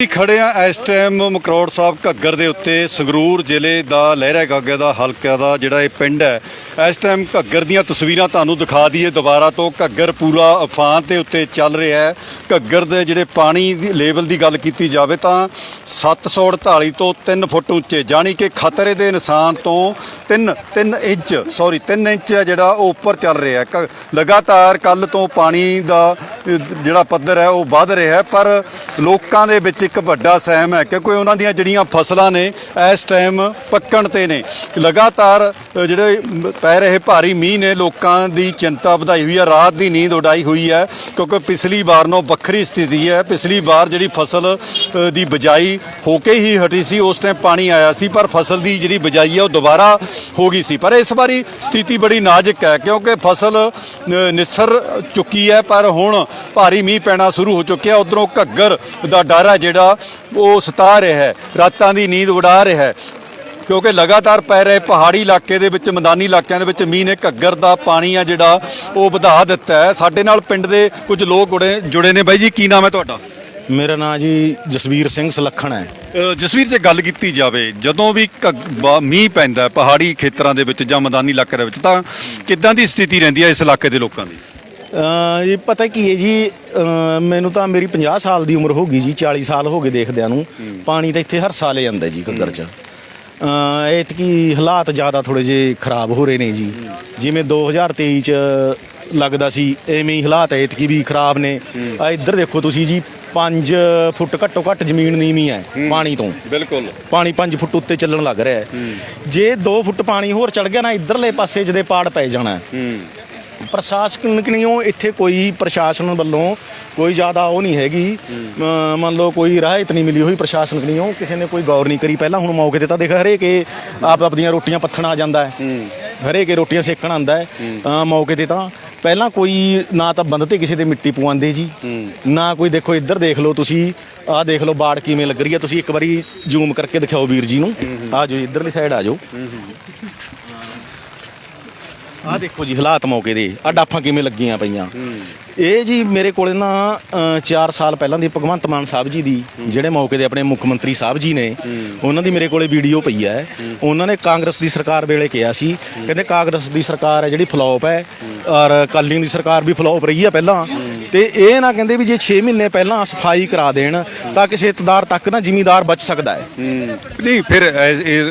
ਅਸੀਂ ਖੜੇ ਆ ਇਸ ਟਾਈਮ ਮਕਰੋੜ ਸਾਹਿਬ ਘੱਗਰ ਦੇ ਉੱਤੇ ਸੰਗਰੂਰ ਜ਼ਿਲ੍ਹੇ ਦਾ ਲਹਿਰਾ ਗਾਗੇ ਦਾ ਹਲਕਾ ਦਾ, ਜਿਹੜਾ ਇਹ ਪਿੰਡ ਹੈ। ਇਸ ਟਾਈਮ ਘੱਗਰ ਦੀਆਂ ਤਸਵੀਰਾਂ ਤੁਹਾਨੂੰ ਦਿਖਾ ਦਈਏ। ਦੁਬਾਰਾ ਤੋਂ ਘੱਗਰ ਪੂਰਾ ਅਫਾਨ ਦੇ ਉੱਤੇ ਚੱਲ ਰਿਹਾ ਹੈ। ਘੱਗਰ ਦੇ ਜਿਹੜੇ ਪਾਣੀ ਦੀ ਲੈਵਲ ਦੀ ਗੱਲ ਕੀਤੀ ਜਾਵੇ ਤਾਂ 748 ਤੋਂ 3 ਫੁੱਟ ਉੱਚੇ, ਜਾਣੀ ਕਿ ਖਤਰੇ ਦੇ ਨਿਸ਼ਾਨ ਤੋਂ 3 3 ਇੰਚ ਸੌਰੀ 3 ਇੰਚ ਹੈ ਜਿਹੜਾ ਉਹ ਉੱਪਰ ਚੱਲ ਰਿਹਾ ਹੈ। ਕ- ਲਗਾਤਾਰ ਕੱਲ ਤੋਂ ਪਾਣੀ ਦਾ ਜਿਹੜਾ ਪੱਧਰ ਹੈ ਉਹ ਵੱਧ ਰਿਹਾ ਹੈ, ਪਰ ਲੋਕਾਂ ਦੇ ਵਿੱਚ ਇੱਕ ਵੱਡਾ ਸਹਿਮ ਹੈ ਕਿਉਂਕਿ ਉਹਨਾਂ ਦੀਆਂ ਜਿਹੜੀਆਂ ਫਸਲਾਂ ਨੇ ਇਸ ਟਾਈਮ ਪੱਕਣ ਤੇ ਨੇ। ਲਗਾਤਾਰ ਜਿਹੜੇ ਪੈ ਰਹੇ ਭਾਰੀ ਮੀਂਹ ਨੇ ਲੋਕਾਂ ਦੀ ਚਿੰਤਾ ਵਧਾਈ ਹੋਈ ਹੈ। ਰਾਤ ਦੀ ਨੀਂਦ ਉਡਾਈ ਹੋਈ ਹੈ ਕਿਉਂਕਿ ਪਿਛਲੀ ਵਾਰ ਨਾਲੋਂ ਵੱਖਰੀ ਸਥਿਤੀ ਹੈ। ਪਿਛਲੀ ਵਾਰ ਜਿਹੜੀ ਫਸਲ ਦੀ ਬਜਾਈ ਹੋ ਕੇ ਹੀ ਹਟੀ ਸੀ, ਉਸ ਟਾਈਮ ਪਾਣੀ ਆਇਆ ਸੀ, ਪਰ ਫਸਲ ਦੀ ਜਿਹੜੀ ਬਜਾਈ ਹੈ ਉਹ ਦੁਬਾਰਾ ਹੋ ਗਈ ਸੀ। ਪਰ ਇਸ ਵਾਰੀ ਸਥਿਤੀ ਬੜੀ ਨਾਜ਼ੁਕ ਹੈ ਕਿਉਂਕਿ ਫਸਲ ਨਿਸਰ ਚੁੱਕੀ ਹੈ, ਪਰ ਹੁਣ ਭਾਰੀ ਮੀਂਹ ਪੈਣਾ ਸ਼ੁਰੂ ਹੋ ਚੁੱਕਿਆ। ਉਧਰੋਂ ਘੱਗਰ ਦਾ ਡਰ ਹੈ ਜਿਹੜਾ, ਉਹ ਸਤਾ ਰਿਹਾ ਹੈ। ਰਾਤਾਂ ਦੀ ਨੀਂਦ ਉਡਾ ਰਿਹਾ ਹੈ। ਕਿਉਂਕਿ ਲਗਾਤਾਰ ਪੈ ਰਹੇ ਪਹਾੜੀ ਇਲਾਕੇ ਦੇ ਵਿੱਚ ਮੈਦਾਨੀ ਇਲਾਕਿਆਂ ਦੇ ਵਿੱਚ ਮੀਂਹ ਨੇ ਘੱਗਰ ਦਾ ਪਾਣੀ ਆ ਜਿਹੜਾ ਉਹ ਵਧਾ ਦਿੱਤਾ ਹੈ। ਸਾਡੇ ਨਾਲ ਪਿੰਡ ਦੇ ਕੁਝ ਲੋਕ ਜੁੜੇ ਜੁੜੇ ਨੇ। ਬਾਈ ਜੀ ਕੀ ਨਾਮ ਹੈ ਤੁਹਾਡਾ? ਮੇਰਾ ਨਾਂ ਜੀ ਜਸਵੀਰ ਸਿੰਘ ਸੁਲੱਖਣ ਹੈ। ਜਸਵੀਰ ਜੇ ਗੱਲ ਕੀਤੀ ਜਾਵੇ ਜਦੋਂ ਵੀ ਮੀਂਹ ਪੈਂਦਾ ਪਹਾੜੀ ਖੇਤਰਾਂ ਦੇ ਵਿੱਚ ਜਾਂ ਮੈਦਾਨੀ ਇਲਾਕੇ ਦੇ ਵਿੱਚ ਤਾਂ ਕਿੱਦਾਂ ਦੀ ਸਥਿਤੀ ਰਹਿੰਦੀ ਹੈ ਇਸ ਇਲਾਕੇ ਦੇ ਲੋਕਾਂ ਦੀ? ਇਹ ਪਤਾ ਕੀ ਹੈ ਜੀ ਮੈਨੂੰ ਤਾਂ ਮੇਰੀ 50 ਸਾਲ ਦੀ ਉਮਰ ਹੋ ਗਈ ਜੀ 40 ਸਾਲ ਹੋ ਗਏ ਦੇਖਦਿਆਂ ਨੂੰ। ਪਾਣੀ ਤਾਂ ਇੱਥੇ ਹਰ ਸਾਲ ਆਉਂਦਾ ਜੀ ਘੱਗਰ ਚ। ਐਤਕੀ ਹਾਲਾਤ ਜ਼ਿਆਦਾ ਥੋੜੇ ਜੇ ਖਰਾਬ ਹੋ ਰਹੇ ਨੇ ਜੀ। ਜਿਵੇਂ 2023 ਚ ਲੱਗਦਾ ਸੀ ਐਵੇਂ ਹੀ ਹਾਲਾਤ ਐਤਕੀ ਵੀ ਖਰਾਬ ਨੇ। ਆ ਇੱਧਰ ਦੇਖੋ ਤੁਸੀਂ ਜੀ 5 ਫੁੱਟ ਘੱਟੋ ਘੱਟ ਜ਼ਮੀਨ ਨੀਵੀਂ ਹੈ ਪਾਣੀ ਤੋਂ। ਬਿਲਕੁਲ। ਪਾਣੀ 5 ਫੁੱਟ ਉੱਤੇ ਚੱਲਣ ਲੱਗ ਰਿਹਾ ਹੈ। ਜੇ 2 ਫੁੱਟ ਪਾਣੀ ਹੋਰ ਚੜ ਗਿਆ ਨਾ ਇਧਰਲੇ ਪਾਸੇ ਜਿਹਦੇ ਪਾੜ ਪੈ ਜਾਣਾ ਹੈ। ਪ੍ਰਸ਼ਾਸਨ ਕਨੀਓ ਇੱਥੇ ਕੋਈ ਪ੍ਰਸ਼ਾਸਨ ਵੱਲੋਂ ਕੋਈ ਜ਼ਿਆਦਾ ਉਹ ਨਹੀਂ ਹੈਗੀ। ਮੰਨ ਲਓ ਕੋਈ ਰਾਹਤ ਨਹੀਂ ਮਿਲੀ ਹੋਈ ਪ੍ਰਸ਼ਾਸਨ ਕਨੀਓ ਕਿਸੇ ਨੇ ਕੋਈ ਗੌਰ ਨਹੀਂ ਕਰੀ। ਪਹਿਲਾਂ ਹੁਣ ਮੌਕੇ ਤੇ ਤਾਂ ਦੇਖ ਹਰੇਕ ਆਪ ਆਪਣੀਆਂ ਰੋਟੀਆਂ ਪੱਥਣ ਆ ਜਾਂਦਾ ਹੈ। ਹਰੇਕ ਰੋਟੀਆਂ ਸੇਕਣ ਆਂਦਾ ਹੈ। ਮੌਕੇ ਤੇ ਤਾਂ ਪਹਿਲਾਂ ਕੋਈ ਨਾ ਤਾਂ ਬੰਦ ਤੇ ਕਿਸੇ ਤੇ ਮਿੱਟੀ ਪਵਾਉਂਦੇ ਜੀ। ਨਾ ਕੋਈ ਦੇਖੋ ਇੱਧਰ ਦੇਖ ਲਓ ਤੁਸੀਂ ਆਹ ਦੇਖ ਲਓ ਬਾੜ ਕਿਵੇਂ ਲੱਗ ਰਹੀ ਹੈ। ਤੁਸੀਂ ਇੱਕ ਵਾਰੀ ਜ਼ੂਮ ਕਰਕੇ ਦਿਖਾਓ ਵੀਰ ਜੀ ਨੂੰ। ਆ ਜਾਓ ਇੱਧਰਲੀ ਸਾਈਡ ਆ ਜਾਓ। ਆਹ ਦੇਖੋ ਜੀ, ਹਾਲਾਤ ਮੌਕੇ ਦੇ ਆ ਡਾਫਾਂ ਕਿਵੇਂ ਲੱਗੀਆਂ ਪਈਆਂ। ਇਹ ਜੀ ਮੇਰੇ ਕੋਲੇ ਨਾ 4 ਸਾਲ ਪਹਿਲਾਂ ਦੀ ਭਗਵੰਤ ਮਾਨ ਸਾਹਿਬ ਜੀ ਦੀ, ਜਿਹੜੇ ਮੌਕੇ ਦੇ ਆਪਣੇ ਮੁੱਖ ਮੰਤਰੀ ਸਾਹਿਬ ਜੀ ਨੇ, ਉਹਨਾਂ ਦੀ ਮੇਰੇ ਕੋਲੇ ਵੀਡੀਓ ਪਈ ਹੈ। ਉਹਨਾਂ ਨੇ ਕਾਂਗਰਸ ਦੀ ਸਰਕਾਰ ਵੇਲੇ ਕਿਹਾ ਸੀ, ਕਹਿੰਦੇ ਕਾਂਗਰਸ ਦੀ ਸਰਕਾਰ ਹੈ ਜਿਹੜੀ ਫਲੋਪ ਹੈ, ਔਰ ਕਾਲੀਆਂ ਦੀ ਸਰਕਾਰ ਵੀ ਫਲੋਪ ਰਹੀ ਹੈ ਪਹਿਲਾਂ। ਤੇ ਇਹ ਨਾ ਕਹਿੰਦੇ ਵੀ ਜੇ 6 ਮਹੀਨੇ ਪਹਿਲਾਂ ਸਫ਼ਾਈ ਕਰਾ ਦੇਣ ਤਾਂ ਕਿਸੇ ਇਤਦਾਰ ਤੱਕ ਨਾ ਜ਼ਿਮੀਦਾਰ ਬਚ ਸਕਦਾ ਹੈ। ਨਹੀਂ ਫਿਰ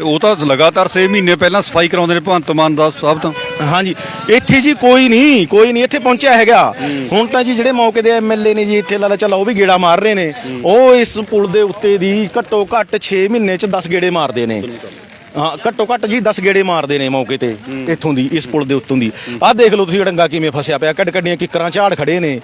ਉਹ ਤਾਂ ਲਗਾਤਾਰ 6 ਮਹੀਨੇ ਪਹਿਲਾਂ ਸਫ਼ਾਈ ਕਰਾਉਂਦੇ ਨੇ ਭਗਵੰਤ ਮਾਨ ਦਾ ਸਾਹਿਬ ਤਾਂ। ਹਾਂਜੀ ਇੱਥੇ ਜੀ ਕੋਈ ਨਹੀਂ ਕੋਈ ਨਹੀਂ ਇੱਥੇ ਪਹੁੰਚਿਆ ਹੈਗਾ। ਹੁਣ ਤਾਂ ਜੀ ਜਿਹੜੇ ਮੌਕੇ ਦੇ ਐਮਐਲਏ ਨੇ ਜੀ ਇੱਥੇ ਲਾਲਾ ਚੱਲ ਉਹ ਵੀ ਗੇੜਾ ਮਾਰ ਰਹੇ ਨੇ। ਉਹ ਇਸ ਪੁਲ ਦੇ ਉੱਤੇ ਦੀ ਘੱਟੋ ਘੱਟ 6 ਮਹੀਨੇ ਚ 10 ਗੇੜੇ ਮਾਰਦੇ ਨੇ। ਹਾਂ ਘੱਟੋ ਘੱਟ ਜੀ 10 ਗੇੜੇ ਮਾਰਦੇ ਨੇ ਮੌਕੇ ਤੇ ਇੱਥੋਂ ਦੀ ਇਸ ਪੁਲ ਦੇ ਉੱਤੋਂ ਦੀ। ਆਹ ਦੇਖ ਲਓ ਤੁਸੀਂ ਡੰਗਾ ਕਿਵੇਂ ਫਸਿਆ ਪਿਆ ਕੱਡ ਕੱਡੀਆਂ ਕਿੱਕਰਾਂ ਝਾੜ ਖੜੇ ਨੇ।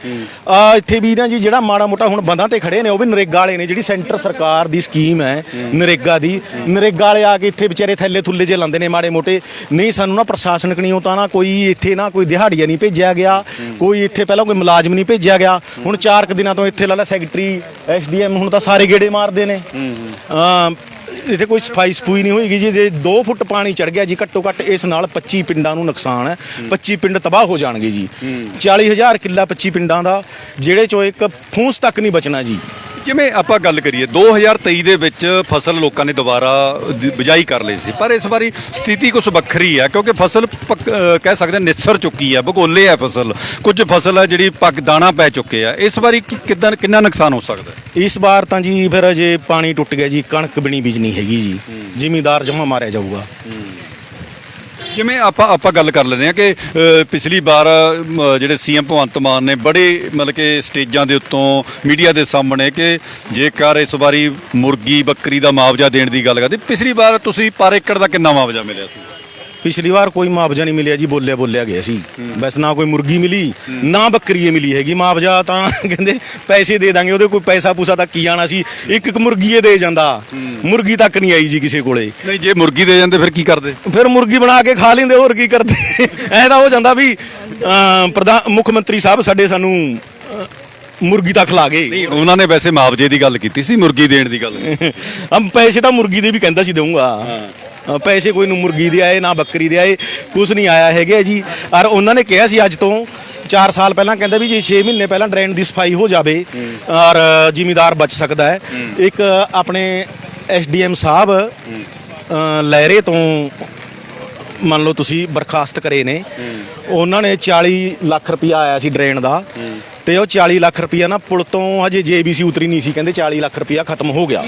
ਆ ਇੱਥੇ ਵੀ ਨਾ ਜੀ ਜਿਹੜਾ ਮਾੜਾ ਮੋਟਾ ਹੁਣ ਬੰਦਾਂ ਤੇ ਖੜੇ ਨੇ ਉਹ ਵੀ ਨਰੇਗਾ ਵਾਲੇ ਨੇ ਜਿਹੜੀ ਸੈਂਟਰ ਸਰਕਾਰ ਦੀ ਸਕੀਮ ਹੈ ਨਰੇਗਾ ਦੀ। ਨਰੇਗਾ ਵਾਲੇ ਆ ਕੇ ਇੱਥੇ ਵਿਚਾਰੇ ਥੱਲੇ ਥੁੱਲੇ ਜੇ ਲਾਉਂਦੇ ਨੇ ਮਾੜੇ ਮੋਟੇ। ਨਹੀਂ ਸਾਨੂੰ ਨਾ ਪ੍ਰਸ਼ਾਸਨਕ ਨਹੀਂ ਤਾਂ ਨਾ ਕੋਈ ਇੱਥੇ ਨਾ ਕੋਈ ਦਿਹਾੜੀਆ ਨਹੀਂ ਭੇਜਿਆ ਗਿਆ। ਕੋਈ ਇੱਥੇ ਪਹਿਲਾਂ ਕੋਈ ਮੁਲਾਜ਼ਮ ਨਹੀਂ ਭੇਜਿਆ ਗਿਆ। ਹੁਣ ਚਾਰ ਕੁ ਦਿਨਾਂ ਤੋਂ ਇੱਥੇ ਲਾਲਾ ਸੈਕਟਰੀ ਐਸਡੀਐਮ ਹੁਣ ਤਾਂ ਸਾਰੇ ਗੇੜੇ ਮਾਰਦੇ ਨੇ। ਹਾਂ ਇੱਥੇ ਕੋਈ ਸਫ਼ਾਈ ਸਫੂਈ ਨਹੀਂ ਹੋਏਗੀ ਜੀ ਜੇ 2 ਫੁੱਟ ਪਾਣੀ ਚੜ ਗਿਆ ਜੀ ਘੱਟੋ ਘੱਟ ਇਸ ਨਾਲ 25 ਪਿੰਡਾਂ ਨੂੰ ਨੁਕਸਾਨ ਹੈ। 25 ਪਿੰਡ ਤਬਾਹ ਹੋ ਜਾਣਗੇ ਜੀ। 40000 ਕਿੱਲਾ 25 ਪਿੰਡਾਂ ਦਾ ਜਿਹੜੇ ਚੋਂ ਇੱਕ ਫੂਸ ਤੱਕ ਨਹੀਂ ਬਚਣਾ ਜੀ। ਜਿਵੇਂ ਆਪਾਂ ਗੱਲ ਕਰੀਏ? 2023 ਦੇ ਵਿੱਚ ਫਸਲ ਲੋਕਾਂ ਨੇ ਦੁਬਾਰਾ ਦ- ਬਿਜਾਈ ਕਰ ਲਈ ਸੀ। ਪਰ ਇਸ ਵਾਰੀ ਸਥਿਤੀ ਕੁਝ ਵੱਖਰੀ ਹੈ ਕਿਉਂਕਿ ਫਸਲ ਪੱਕ- ਅ, ਕਹਿ ਸਕਦੇ ਹਾਂ ਨਿਸਰ ਚੁੱਕੀ ਹੈ ਭਗੋਲੇ ਹੈ ਫਸਲ। ਕੁਝ ਫਸਲ ਹੈ ਜਿਹੜੀ ਪੱਕ ਦਾਣਾ ਪੈ ਚੁੱਕੇ ਆ। ਇਸ ਵਾਰੀ ਕਿ- ਕਿੱਦਾਂ ਕਿੰਨਾ ਨੁਕਸਾਨ ਹੋ ਸਕਦਾ ਹੈ? ਇਸ ਵਾਰ ਤਾਂ ਜੀ ਫਿਰ ਜੇ ਪਾਣੀ ਟੁੱਟ ਗਿਆ ਜੀ ਕਣਕ ਬਣੀ ਬੀਜਣੀ ਹੈਗੀ ਜੀ। ਜ਼ਿਮੀਦਾਰ ਜਮਾ ਮਾਰਿਆ ਜਾਊਗਾ। ਜਿਵੇਂ ਆਪਾਂ ਆਪਾਂ ਗੱਲ ਕਰ ਲੈਂਦੇ ਆ ਕਿ ਅ, ਪਿਛਲੀ ਵਾਰ ਅ, ਜਿਹੜੇ ਸੀਐਮ ਭਗਵੰਤ ਮਾਨ ਨੇ ਬੜੇ ਮਤਲਬ ਕਿ ਸਟੇਜਾਂ ਦੇ ਉੱਤੋਂ ਮੀਡੀਆ ਦੇ ਸਾਹਮਣੇ ਕਿ ਜੇਕਰ ਇਸ ਵਾਰੀ ਮੁਰਗੀ ਬੱਕਰੀ ਦਾ ਮੁਆਵਜ਼ਾ ਦੇਣ ਦੀ ਗੱਲ ਕਰਦੇ ਪਿਛਲੀ ਵਾਰ ਤੁਸੀਂ ਪਰ ਏਕੜ ਦਾ ਕਿੰਨਾ ਮੁਆਵਜ਼ਾ ਮਿਲਿਆ ਸੀ? ਪਿਛਲੀ ਵਾਰ ਕੋਈ ਮੁਆਵਜ਼ਾ ਨਹੀਂ ਮਿਲਿਆ ਜੀ ਬੋਲਿਆ ਬੋਲਿਆ ਗਿਆ ਸੀ। ਬਸ ਨਾ ਕੋਈ ਮੁਰਗੀ ਮਿਲੀ ਨਾ ਬੱਕਰੀ ਮਿਲੀ ਹੈਗੀ ਮੁਆਵਜ਼ਾ ਤਾਂ ਕਹਿੰਦੇ ਪੈਸੇ ਦੇ ਦਾਂਗੇ ਉਹਦੇ ਕੋਈ ਪੈਸਾ ਪੂਸਾ ਤਾਂ ਕੀ ਆਣਾ ਸੀ। ਇੱਕ ਇੱਕ ਮੁਰਗੀ ਇਹ ਦੇ ਜਾਂਦਾ। ਮੁਰਗੀ ਤੱਕ ਨਹੀਂ ਆਈ ਜੀ ਕਿਸੇ ਕੋਲੇ। ਨਹੀਂ ਜੇ ਮੁਰਗੀ ਦੇ ਜਾਂਦੇ ਫਿਰ ਕੀ ਕਰਦੇ? ਫਿਰ ਮੁਰਗੀ ਬਣਾ ਕੇ ਖਾ ਲੈਂਦੇ ਹੋਰ ਕੀ ਕਰਦੇ? ਐ ਤਾਂ ਹੋ ਜਾਂਦਾ ਵੀ ਪ੍ਰਧਾਨ ਮੁੱਖ ਮੰਤਰੀ ਸਾਹਿਬ ਸਾਡੇ ਸਾਨੂੰ ਮੁਰਗੀ ਤਾਂ ਖਿਲਾ ਗਏ। ਨਹੀਂ ਉਹਨਾਂ ਨੇ ਵੈਸੇ ਮੁਆਵਜ਼ੇ ਦੀ ਗੱਲ ਕੀਤੀ ਸੀ ਮੁਰਗੀ ਦੇਣ ਦੀ ਗੱਲ। ਹਮ ਪੈਸੇ ਤਾਂ ਮੁਰਗੀ ਦੇ ਵੀ ਕਹਿੰਦਾ ਸੀ ਦਊਂਗਾ। ਅ, ਪੈਸੇ ਕੋਈ ਨੂੰ ਮੁਰਗੀ ਦੇ ਆਏ, ਨਾ ਬੱਕਰੀ ਦੇ ਆਏ ਕੁਝ ਨਹੀਂ ਆਇਆ ਹੈਗੇ ਜੀ। ਔਰ ਉਹਨਾਂ ਨੇ ਕਿਹਾ ਸੀ ਅੱਜ ਤੋਂ 4 ਸਾਲ ਪਹਿਲਾਂ, ਕਹਿੰਦਾ ਵੀ ਜੇ 6 ਮਹੀਨੇ ਪਹਿਲਾਂ ਡਰੇਨ ਦੀ ਸਫ਼ਾਈ ਹੋ ਜਾਵੇ, ਔਰ ਜ਼ਿਮੀਦਾਰ ਬਚ ਸਕਦਾ ਹੈ। ਇੱਕ ਆਪਣੇ ਐਸਡੀਐਮ ਸਾਹਿਬ ਲਹਿਰੇ ਤੋਂ ਮੰਨ ਲਓ ਤੁਸੀਂ ਬਰਖਾਸਤ ਕਰੇ ਨੇ, ਉਹਨਾਂ ਨੇ 40 ਲੱਖ ਰੁਪਇਆ ਆਇਆ ਸੀ ਡਰੇਨ ਦਾ। ਤੇ ਉਹ 40 ਲੱਖ ਰੁਪਇਆ ਨਾ ਪੁਲ ਤੋਂ ਹਜੇ ਜੇਬੀਸੀ ਉਤਰੀ ਨਹੀਂ ਸੀ ਕਹਿੰਦੇ 40 ਲੱਖ ਰੁਪਇਆ ਖਤਮ ਹੋ ਗਿਆ।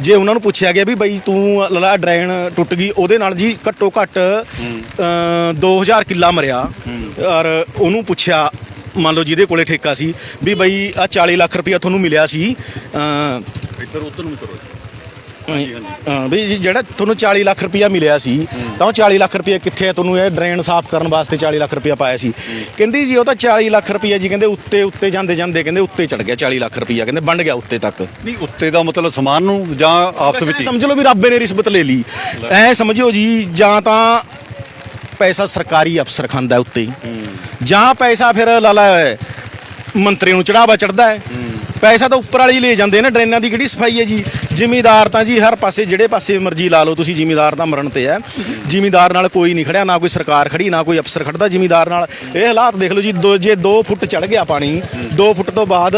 ਜੇ ਉਹਨਾਂ ਨੂੰ ਪੁੱਛਿਆ ਗਿਆ ਵੀ ਬਈ ਤੂੰ ਲਲਾ ਡਰੇਨ ਟੁੱਟ ਗਈ ਉਹਦੇ ਨਾਲ ਜੀ ਘੱਟੋ ਘੱਟ ਅ, 2000 ਕਿੱਲਾ ਮਰਿਆ। ਔਰ ਉਹਨੂੰ ਪੁੱਛਿਆ ਮੰਨ ਲਓ ਜਿਹਦੇ ਕੋਲੇ ਠੇਕਾ ਸੀ ਵੀ ਬਈ ਆ 40 ਲੱਖ ਰੁਪਇਆ ਤੁਹਾਨੂੰ ਮਿਲਿਆ ਸੀ ਇੱਧਰ ਉੱਧਰ ਨੂੰ ਕਰੋ ਹਾਂ ਵੀ ਜੀ ਜਿਹੜਾ ਤੁਹਾਨੂੰ 40 ਲੱਖ ਰੁਪਇਆ ਮਿਲਿਆ ਸੀ ਤਾਂ ਉਹ 40 ਲੱਖ ਰੁਪਇਆ ਕਿੱਥੇ ਹੈ ਤੁਹਾਨੂੰ ਇਹ ਡਰੇਨ ਸਾਫ਼ ਕਰਨ ਵਾਸਤੇ 40 ਲੱਖ ਰੁਪਇਆ ਪਾਇਆ ਸੀ। ਕਹਿੰਦੀ ਜੀ ਉਹ ਤਾਂ 40 ਲੱਖ ਰੁਪਇਆ ਜੀ ਕਹਿੰਦੇ ਉੱਤੇ ਉੱਤੇ ਜਾਂਦੇ ਜਾਂਦੇ ਕਹਿੰਦੇ ਉੱਤੇ ਚੜ ਗਿਆ 40 ਲੱਖ ਰੁਪਇਆ ਕਹਿੰਦੇ ਬਣ ਗਿਆ ਉੱਤੇ ਤੱਕ। ਨਹੀਂ ਉੱਤੇ ਦਾ ਮਤਲਬ ਸਮਾਨ ਨੂੰ ਜਾਂ ਆਪਸ ਵਿੱਚ ਹੀ? ਸਮਝ ਲਓ ਵੀ ਰੱਬੇ ਨੇ ਰਿਸ਼ਵਤ ਲੈ ਲਈ। ਐ ਸਮਝੋ ਜੀ ਜਾਂ ਤਾਂ ਪੈਸਾ ਸਰਕਾਰੀ ਅਫਸਰ ਖਾਂਦਾ ਉੱਤੇ। ਜਾਂ ਪੈਸਾ ਫਿਰ ਲਾਲਾ ਮੰਤਰੀ ਨੂੰ ਚੜਾਵਾ ਚੜਦਾ ਹੈ। ਪੈਸਾ ਤਾਂ ਉੱਪਰ ਵਾਲੀ ਲੈ ਜਾਂਦੇ ਨੇ, ਡਰੇਨਾਂ ਦੀ ਕਿਹੜੀ ਸਫ਼ਾਈ ਹੈ ਜੀ? ਜ਼ਿਮੀਦਾਰ ਤਾਂ ਜੀ ਹਰ ਪਾਸੇ, ਜਿਹੜੇ ਪਾਸੇ ਮਰਜ਼ੀ ਲਾ ਲਓ, ਤੁਸੀਂ ਜ਼ਿਮੀਦਾਰ ਤਾਂ ਮਰਨ ਤੇ ਹੈ। ਜ਼ਿਮੀਦਾਰ ਨਾਲ ਕੋਈ ਨਹੀਂ ਖੜਿਆ, ਨਾ ਕੋਈ ਸਰਕਾਰ ਖੜੀ, ਨਾ ਕੋਈ ਅਫਸਰ ਖੜਦਾ ਜ਼ਿਮੀਦਾਰ ਨਾਲ। ਇਹ ਹਾਲਾਤ ਦੇਖ ਲਓ ਜੀ, ਦੋ ਜੇ 2 ਫੁੱਟ ਚੜ ਗਿਆ ਪਾਣੀ 2 ਫੁੱਟ ਤੋਂ ਬਾਅਦ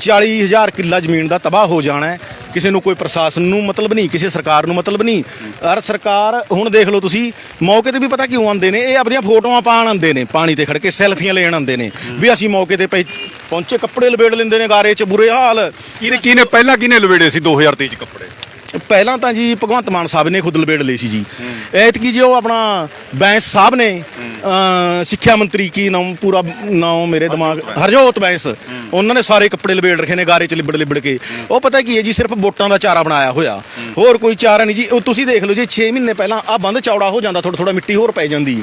40000 ਕਿੱਲਾ ਜ਼ਮੀਨ ਦਾ ਤਬਾਹ ਹੋ ਜਾਣਾ ਹੈ। ਕਿਸੇ ਨੂੰ ਕੋਈ ਪ੍ਰਸ਼ਾਸਨ ਨੂੰ ਮਤਲਬ ਨਹੀਂ ਕਿਸੇ ਸਰਕਾਰ ਨੂੰ ਮਤਲਬ ਨਹੀਂ। ਔਰ ਸਰਕਾਰ ਹੁਣ ਦੇਖ ਲਓ ਤੁਸੀਂ ਮੌਕੇ ਤੇ ਵੀ ਪਤਾ ਕਿਉਂ ਆਉਂਦੇ ਨੇ? ਇਹ ਆਪਣੀਆਂ ਫੋਟੋਆਂ ਪਾਣ ਆਉਂਦੇ ਨੇ ਪਾਣੀ ਤੇ ਖੜ ਕੇ ਸੈਲਫੀਆਂ ਲੈਣ ਆਉਂਦੇ ਨੇ। ਵੀ ਅਸੀਂ ਮੌਕੇ ਤੇ ਪਹੁੰ- ਪਹੁੰਚੇ ਕੱਪੜੇ ਲਪੇਟ ਲੈਂਦੇ ਨੇ ਗਾਰੇ 'ਚ ਬੁਰੇ ਹਾਲ। ਕਿਹਨੇ ਕਿਹਨੇ ਪਹਿਲਾਂ ਕਿਹਨੇ ਲਵੇੜੇ ਸੀ 2023 ਚ ਕੱਪੜੇ? ਪਹਿਲਾਂ ਤਾਂ ਜੀ ਭਗਵੰਤ ਮਾਨ ਸਾਹਿਬ ਨੇ ਖੁਦ ਲਪੇਟ ਲਈ ਸੀ ਜੀ। ਐਤਕੀ ਜੀ ਉਹ ਆਪਣਾ ਬੈਂਸ ਸਾਹਿਬ ਨੇ ਅਹ, ਸਿੱਖਿਆ ਮੰਤਰੀ ਕੀ ਨਾਮ ਪੂਰਾ ਨਾਮ ਮੇਰੇ ਦਿਮਾਗ ਹਰਜੋਤ ਬੈਂਸ। ਉਹਨਾਂ ਨੇ ਸਾਰੇ ਕੱਪੜੇ ਲਪੇਟ ਰੱਖੇ ਨੇ, ਗਾਰੇ ਚ ਲਿਬੜ ਲਿਬੜ ਕੇ। ਉਹ ਪਤਾ ਕੀ ਹੈ ਜੀ, ਸਿਰਫ ਵੋਟਾਂ ਦਾ ਚਾਰਾ ਬਣਾਇਆ ਹੋਇਆ। ਹੋਰ ਕੋਈ ਚਾਰਾ ਨਹੀਂ ਜੀ। ਉਹ ਤੁਸੀਂ ਦੇਖ ਲਓ ਜੀ 6 ਮਹੀਨੇ ਪਹਿਲਾਂ ਆ ਬੰਦ ਚੌੜਾ ਹੋ ਜਾਂਦਾ ਥੋੜਾ ਥੋੜਾ ਮਿੱਟੀ ਹੋਰ ਪੈ ਜਾਂਦੀ।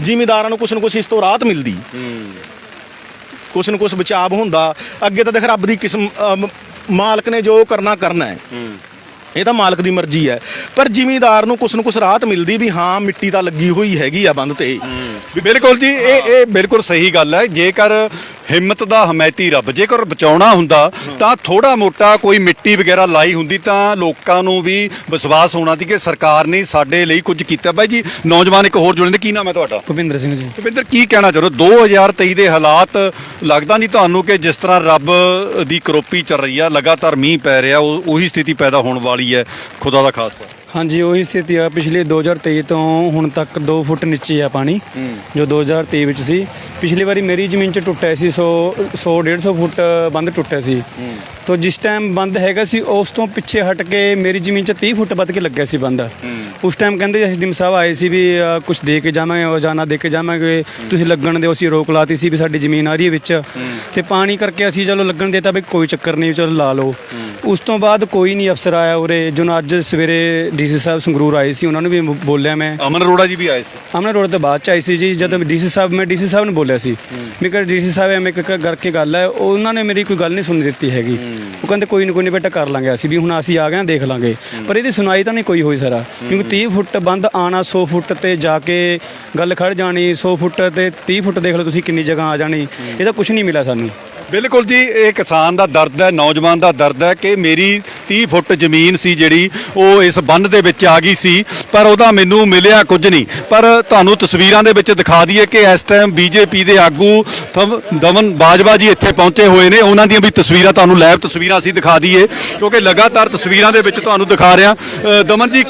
ਜ਼ਿਮੀਦਾਰਾਂ ਨੂੰ ਕੁਛ ਨਾ ਕੁਛ ਇਸ ਤੋਂ ਰਾਹਤ ਮਿਲਦੀ। ਕੁਛ ਨਾ ਕੁਛ ਬਚਾਵ ਹੁੰਦਾ। ਅੱਗੇ ਤਾਂ ਦੇਖ ਰੱਬ ਦੀ ਕਿਸਮ ਮਾਲਕ ਨੇ ਜੋ ਕਰਨਾ ਕਰਨਾ ਹੈ। ਇਹ ਤਾਂ ਮਾਲਕ ਦੀ ਮਰਜ਼ੀ ਹੈ। ਪਰ ਜ਼ਿਮੀਦਾਰ ਨੂੰ ਕੁਛ ਨਾ ਕੁਛ ਰਾਹਤ ਮਿਲਦੀ ਵੀ ਹਾਂ, ਮਿੱਟੀ ਤਾਂ ਲੱਗੀ ਹੋਈ ਹੈਗੀ ਆ ਬੰਦ ਤੇ। ਬਿਲਕੁਲ ਜੀ, ਇਹ ਇਹ ਬਿਲਕੁਲ ਸਹੀ ਗੱਲ ਹੈ। ਜੇਕਰ ਹਿੰਮਤ ਦਾ ਹਮਾਇਤੀ ਰੱਬ। ਜੇਕਰ ਬਚਾਉਣਾ ਹੁੰਦਾ ਤਾਂ ਥੋੜਾ ਮੋਟਾ ਕੋਈ ਮਿੱਟੀ ਵਗੈਰਾ ਲਾਈ ਹੁੰਦੀ ਤਾਂ ਲੋਕਾਂ ਨੂੰ ਵੀ ਵਿਸ਼ਵਾਸ ਹੋਣਾ ਸੀ ਕਿ ਸਰਕਾਰ ਨੇ ਸਾਡੇ ਲਈ ਕੁਝ ਕੀਤਾ। ਬਾਈ ਜੀ ਨੌਜਵਾਨ ਇੱਕ ਹੋਰ ਜੁੜੇ ਨੇ ਕੀ ਨਾਮ ਹੈ ਤੁਹਾਡਾ? ਭੁਪਿੰਦਰ ਸਿੰਘ ਜੀ। ਭੁਪਿੰਦਰ ਕੀ ਕਹਿਣਾ ਚਾਹੁੰਦੇ ਹੋ 2023 ਦੇ ਹਾਲਾਤ ਲੱਗਦਾ ਨਹੀਂ ਤੁਹਾਨੂੰ ਕਿ ਜਿਸ ਤਰ੍ਹਾਂ ਰੱਬ ਦੀ ਕਰੋਪੀ ਚੱਲ ਰਹੀ ਆ ਲਗਾਤਾਰ ਮੀਂਹ ਪੈ ਰਿਹਾ ਉਹ ਉਹੀ ਸਥਿਤੀ ਪੈਦਾ ਹੋਣ ਵਾਲੀ ਹੈ ਖੁਦਾ ਦਾ ਖਾਸਾ ਹਾਂਜੀ ਉਹੀ ਸਥਿਤੀ ਆ। ਪਿਛਲੇ 2023 ਤੋਂ ਹੁਣ ਤੱਕ 2 ਫੁੱਟ ਨੀਚੇ ਆ ਪਾਣੀ ਜੋ 2023 ਵਿੱਚ ਸੀ। ਪਿਛਲੀ ਵਾਰੀ ਮੇਰੀ ਜ਼ਮੀਨ 'ਚ ਟੁੱਟਿਆ ਸੀ 100 100 150 ਫੁੱਟ ਬੰਦ ਟੁੱਟਿਆ ਸੀ। ਤੋਂ ਜਿਸ ਟਾਈਮ ਬੰਦ ਹੈਗਾ ਸੀ ਉਸ ਤੋਂ ਪਿੱਛੇ ਹਟ ਕੇ ਮੇਰੀ ਜ਼ਮੀਨ 'ਚ 30 ਫੁੱਟ ਵੱਧ ਕੇ ਲੱਗਿਆ ਸੀ ਬੰਦ। ਉਸ ਟਾਈਮ ਕਹਿੰਦੇ ਐਸਡੀਐਮ ਸਾਹਿਬ ਆਏ ਸੀ ਵੀ ਕੁਝ ਦੇ ਕੇ ਜਾਵਾਂਗੇ ਰੋਜ਼ਾਨਾ ਦੇ ਕੇ ਜਾਵਾਂਗੇ। ਤੁਸੀਂ ਲੱਗਣ ਦਿਓ ਅਸੀਂ ਰੋਕ ਲਾਤੀ ਸੀ ਵੀ ਸਾਡੀ ਜ਼ਮੀਨ ਆ ਰਹੀ ਹੈ ਵਿੱਚ। ਤੇ ਪਾਣੀ ਕਰਕੇ ਅਸੀਂ ਚਲੋ ਲੱਗਣ ਦੇਤਾ ਵੀ ਕੋਈ ਚੱਕਰ ਨਹੀਂ ਚਲੋ ਲਾ ਲਓ। ਉਸ ਤੋਂ ਬਾਅਦ ਕੋਈ ਨਹੀਂ ਅਫਸਰ ਆਇਆ ਉਰੇ ਜਦੋਂ ਅੱਜ ਸਵੇਰੇ ਡੀਸੀ ਸਾਹਿਬ ਸੰਗਰੂਰ ਆਏ ਸੀ ਉਹਨਾਂ ਨੂੰ ਵੀ ਬੋਲਿਆ ਮੈਂ। ਅਮਨ ਅਰੋੜਾ ਜੀ ਵੀ ਆਏ ਸੀ? ਆਮਨਾ ਰੋਡ ਤੋਂ ਬਾਅਦ ਚ ਆਈ ਸੀ ਜੀ ਜਦ ਡੀਸੀ ਸਾਹਿਬ ਮੈਂ ਡੀਸੀ ਸਾਹਿਬ ਨੂੰ ਬੋਲਿਆ ਸੀ। ਮੈਂ ਕਿਹਾ ਡੀਸੀ ਸਾਹਿਬ ਐਵੇਂ ਇੱਕ ਕਰਕੇ ਗੱਲ ਹੈ ਉਹਨਾਂ ਨੇ ਮੇਰੀ ਕੋਈ ਗੱਲ ਨਹੀਂ ਸੁਣ ਦਿੱਤੀ ਹੈਗੀ। ਉਹ ਕਹਿੰਦੇ ਕੋਈ ਨਹੀਂ ਕੋਈ ਨਹੀਂ ਬੇਟਾ ਕਰ ਲਾਂਗੇ ਅਸੀਂ ਵੀ ਹੁਣ ਅਸੀਂ ਆ ਗਏ ਦੇਖ ਲਾਂਗੇ। ਪਰ ਇਹਦੀ ਸੁਣਾਈ ਤਾਂ ਨਹੀਂ ਕੋਈ ਹੋਈ ਸਾਰਾ। ਕਿਉਂਕਿ 30 ਫੁੱਟ ਬੰਦ ਆਣਾ 100 ਫੁੱਟ ਤੇ ਜਾ ਕੇ ਗੱਲ ਖੜ ਜਾਣੀ 100 ਫੁੱਟ ਤੇ 30 ਫੁੱਟ ਦੇਖ ਲਓ ਤੁਸੀਂ ਕਿੰਨੀ ਜਗ੍ਹਾ ਆ ਜਾਣੀ। ਇਹਦਾ ਕੁਝ ਨਹੀਂ ਮਿਲਿਆ ਸਾਨੂੰ। ਬਿਲਕੁਲ ਜੀ ਇਹ ਕਿਸਾਨ ਦਾ ਦਰਦ ਹੈ ਨੌਜਵਾਨ ਦਾ ਦਰਦ ਹੈ ਕਿ ਮੇਰੀ 30 ਫੁੱਟ ਜ਼ਮੀਨ ਸੀ ਜਿਹੜੀ ਉਹ ਇਸ ਬੰਨ ਦੇ ਵਿੱਚ ਆ ਗਈ ਸੀ, ਪਰ ਉਹਦਾ ਮੈਨੂੰ ਮਿਲਿਆ ਕੁਝ ਨਹੀਂ। ਪਰ ਤੁਹਾਨੂੰ ਤਸਵੀਰਾਂ ਦੇ ਵਿੱਚ ਦਿਖਾ ਦਈਏ ਕਿ ਇਸ ਟਾਈਮ ਬੀਜੇਪੀ ਦੇ ਆਗੂ ਦਮਨ ਬਾਜਵਾ ਜੀ ਇੱਥੇ ਪਹੁੰਚੇ ਹੋਏ ਨੇ। ਉਹਨਾਂ ਦੀਆਂ ਵੀ ਤਸਵੀਰਾਂ, ਤੁਹਾਨੂੰ ਲਾਈਵ ਤਸਵੀਰਾਂ ਅਸੀਂ ਦਿਖਾ ਦਈਏ, ਕਿਉਂਕਿ ਲਗਾਤਾਰ ਤਸਵੀਰਾਂ ਦੇ ਵਿੱਚ ਤੁਹਾਨੂੰ ਦਿਖਾ ਰਿਹਾ। ਦਮਨ ਜੀ